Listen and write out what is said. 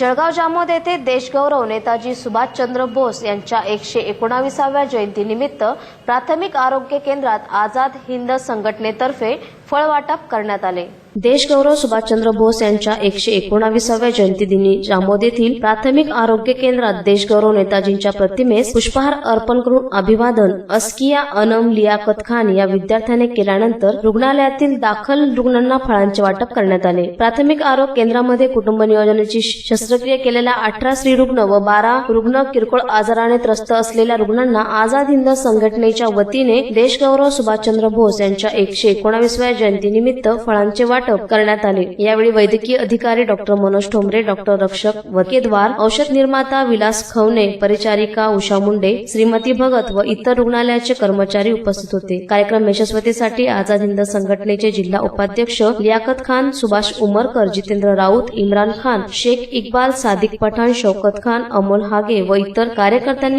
जळगाव जामोद येथे देशगौरव नेताजी सुभाषचंद्र बोस यांच्या एकशे एकोणाविसाव्या जयंतीनिमित्त प्राथमिक आरोग्य केंद्रात आझाद हिंद संघटनेतर्फे फळवाटप करण्यात आले. देशगौरव सुभाषचंद्र बोस यांच्या एकशे एकोणाविसाव्या जयंतीदिनी जामोद येथील प्राथमिक आरोग्य केंद्रात देशगौरव नेताजींच्या प्रतिमेस पुष्पहार अर्पण करून अभिवादन अस्किया अनम लियाकत खान या विद्यार्थ्याने केल्यानंतर रुग्णालयातील दाखल रुग्णांना फळांचे वाटप करण्यात आले. प्राथमिक आरोग्य केंद्रामध्ये कुटुंब नियोजनाची शस्त्रक्रिया केलेल्या अठरा स्त्री रुग्ण व बारा रुग्ण किरकोळ आजाराने त्रस्त असलेल्या रुग्णांना आझाद हिंद संघटनेच्या वतीने देशगौरव सुभाषचंद्र बोस यांच्या एकशे एकोणावीसव्या जयंतीनिमित्त फळांचे वाटप करण्यात आले. यावेळी वैद्यकीय अधिकारी डॉक्टर मनोज ठोंबरे डॉक्टर रक्षक वकेद्वार औषध निर्माता विलास खवणे परिचारिका उषा मुंडे श्रीमती भगत व इतर रुग्णालयाचे कर्मचारी उपस्थित होते. कार्यक्रम यशस्वतीसाठी आझाद हिंद संघटनेचे जिल्हा उपाध्यक्ष लियाकत खान सुभाष उमरकर जितेंद्र राऊत इम्रान खान शेख इक्बाल सादिक पठाण शौकत खान अमोल हागे व इतर कार्यकर्त्यांनी